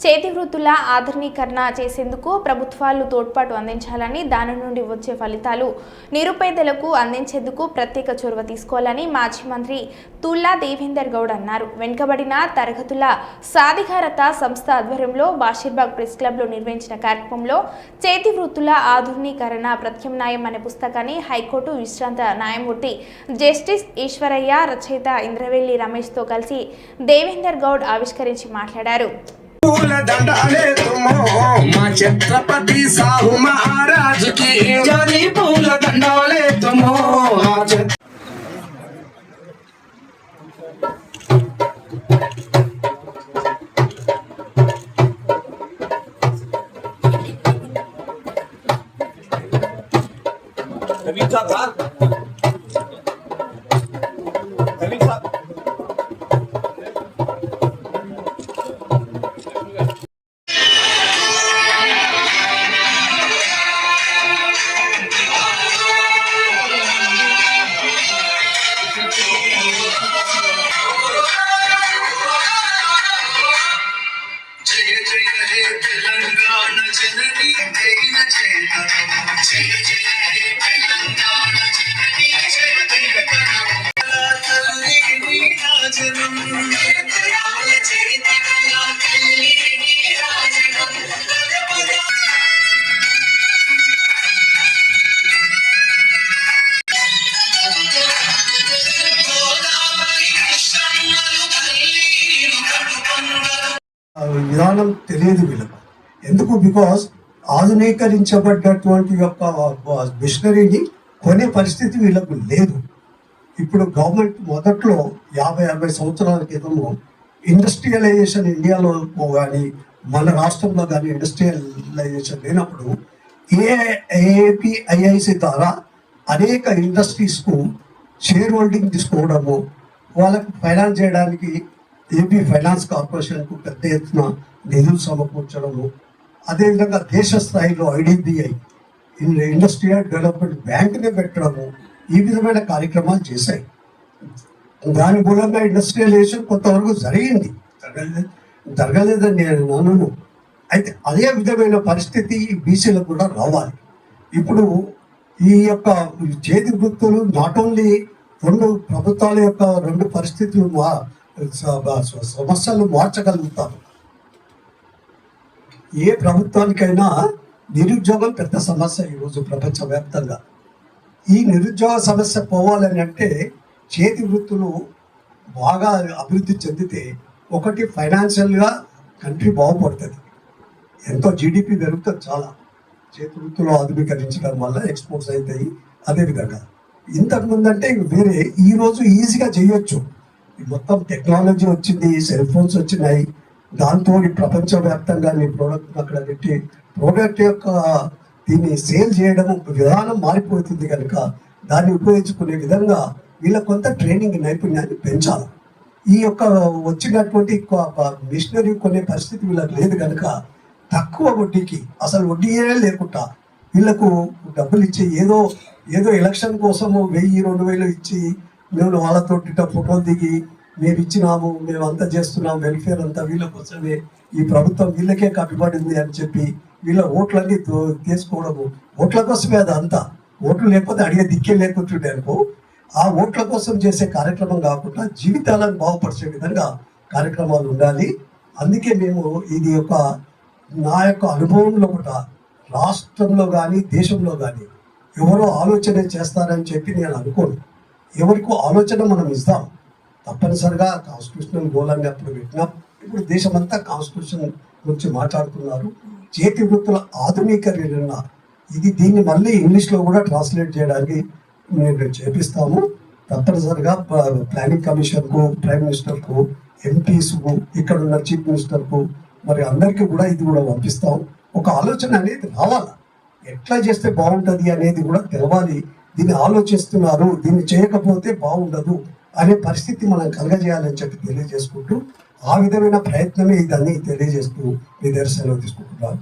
చేతి వృత్తుల ఆధునీకరణ చేసేందుకు ప్రభుత్వాలు తోడ్పాటు అందించాలని దాని నుండి వచ్చే ఫలితాలు నిరుపేదలకు అందించేందుకు ప్రత్యేక చొరవ తీసుకోవాలని మాజీ మంత్రి తుల్లా దేవేందర్ గౌడ్ అన్నారు. వెనుకబడిన తరగతుల సాధికారత సంస్థ ఆధ్వర్యంలో బాషీర్బాగ్ ప్రెస్ క్లబ్లో నిర్వహించిన కార్యక్రమంలో చేతి వృత్తుల ఆధునీకరణ ప్రత్యామ్నాయం అనే పుస్తకాన్ని హైకోర్టు విశ్రాంత న్యాయమూర్తి జస్టిస్ ఈశ్వరయ్య రచయిత ఇంద్రవెల్లి రమేష్తో కలిసి దేవేందర్ గౌడ్ ఆవిష్కరించి మాట్లాడారు. फूल दंडाले तुम माँ छत्रपति साहू महाराज की जरी फूल दंडाले तुम हो। आज कविता था విధానం తెలియదు వీళ్ళకు. ఎందుకు? బికాస్ ఆధునీకరించబడ్డటువంటి యొక్క మిషనరీని కొనే పరిస్థితి వీళ్ళకు లేదు. ఇప్పుడు గవర్నమెంట్ మొదట్లో యాభై అరవై సంవత్సరాల క్రితము ఇండస్ట్రియలైజేషన్ ఇండియాలో కానీ మన రాష్ట్రంలో కానీ ఇండస్ట్రియలైజేషన్ లేనప్పుడు ఏ ఐఐసి ద్వారా అనేక ఇండస్ట్రీస్కు షేర్ హోల్డింగ్ తీసుకోవడము వాళ్ళకు ఫైనాన్స్ చేయడానికి ఏపీ ఫైనాన్స్ కార్పొరేషన్కు పెద్ద ఎత్తున నిధులు సమకూర్చడము అదేవిధంగా దేశ స్థాయిలో ఐడిబిఐ ఇండస్ట్రియల్ డెవలప్మెంట్ బ్యాంక్ని పెట్టడము ఈ విధమైన కార్యక్రమాలు చేశాయి. దాని మూలంగా ఇండస్ట్రియలైజేషన్ కొంతవరకు జరిగింది. జరగలేదు. జరగలేదని నేను అనను అయితే అదే విధమైన పరిస్థితి బీసీలకు కూడా రావాలి. ఇప్పుడు ఈ యొక్క చేతి వృత్తులు నాట్ ఓన్లీ రెండు ప్రభుత్వాల యొక్క రెండు పరిస్థితులు మా సమస్యలు మార్చగలుగుతారు. ఏ ప్రభుత్వానికైనా నిరుద్యోగం పెద్ద సమస్య ఈరోజు ప్రపంచవ్యాప్తంగా. ఈ నిరుద్యోగ సమస్య పోవాలని అంటే చేతి వృత్తులు బాగా అభివృద్ధి చెందితే ఒకటి ఫైనాన్షియల్గా కంట్రీ బాగుపడుతుంది. ఎంతో జీడిపి పెరుగుతుంది చాలా. చేతి వృత్తులు ఆధునీకరించడం వల్ల ఎక్స్పోర్ట్స్ అవుతాయి అదేవిధంగా. ఇంతకు ముందు అంటే వేరే ఈరోజు ఈజీగా చేయొచ్చు. మొత్తం టెక్నాలజీ వచ్చింది సెల్ ఫోన్స్ వచ్చినాయి దాంతో ప్రపంచవ్యాప్తంగా మీ ప్రోడక్ట్ అక్కడ పెట్టి ప్రోడక్ట్ యొక్క దీన్ని సేల్ చేయడం విధానం మారిపోతుంది కనుక దాన్ని ఉపయోగించుకునే విధంగా వీళ్ళ కొంత ట్రైనింగ్ నైపుణ్యాన్ని పెంచాలి. ఈ యొక్క వచ్చినటువంటి మిషనరీ కొనే పరిస్థితి వీళ్ళకి లేదు కనుక తక్కువ వడ్డీకి అసలు వడ్డీయే లేకుండా వీళ్ళకు డబ్బులు ఇచ్చి ఏదో ఏదో ఎలక్షన్ కోసము వెయ్యి రెండు వేలు ఇచ్చి మేము వాళ్ళతో ఫోటోలు దిగి మేము ఇచ్చినాము మేము అంతా చేస్తున్నాం వెల్ఫేర్ అంతా వీళ్ళ కోసమే ఈ ప్రభుత్వం వీళ్ళకే కట్టుబడింది అని చెప్పి వీళ్ళ ఓట్లన్నీ తీసుకోవడము. ఓట్ల కోసమే అది అంతా. ఓట్లు లేకపోతే అడిగే దిక్కే లేకుంటుండే అనుకో. ఆ ఓట్ల కోసం చేసే కార్యక్రమం కాకుండా జీవితాలను బాగుపరిచే విధంగా కార్యక్రమాలు ఉండాలి. అందుకే మేము ఇది ఒక నా యొక్క అనుభవంలో కూడా రాష్ట్రంలో కానీ దేశంలో కానీ ఎవరో ఆలోచన చేస్తారని చెప్పి నేను అనుకోను. ఎవరికో ఆలోచన మనం ఇస్తాం. తప్పనిసరిగా కాన్స్టిట్యూషనల్ గోల్ అని అప్పుడు పెట్టినాం. ఇప్పుడు దేశమంతా కాన్స్టిట్యూషన్ గురించి మాట్లాడుతున్నారు. చేతి వృత్తుల ఆధునీకరణ ఇది దీన్ని మళ్ళీ ఇంగ్లీష్లో కూడా ట్రాన్స్లేట్ చేయడానికి మేము చేపిస్తాము. తప్పనిసరిగా ప్లానింగ్ కమిషన్కు ప్రైమ్ మినిస్టర్కు ఎంపీస్కు ఇక్కడ ఉన్న చీఫ్ మినిస్టర్కు మరి అందరికీ కూడా ఇది కూడా పంపిస్తాం. ఒక ఆలోచన అనేది రావాలి? ఎట్లా చేస్తే బాగుంటుంది అనేది కూడా తెలవాలి. దీన్ని ఆలోచిస్తున్నారు. దీన్ని చేయకపోతే బాగుండదు. అనే పరిస్థితి మనం కలగజేయాలని చెప్పి తెలియజేసుకుంటూ ఆ విధమైన ప్రయత్నమే ఇదని తెలియజేస్తూ మీ దగ్గర సెలవు తీసుకుంటున్నాను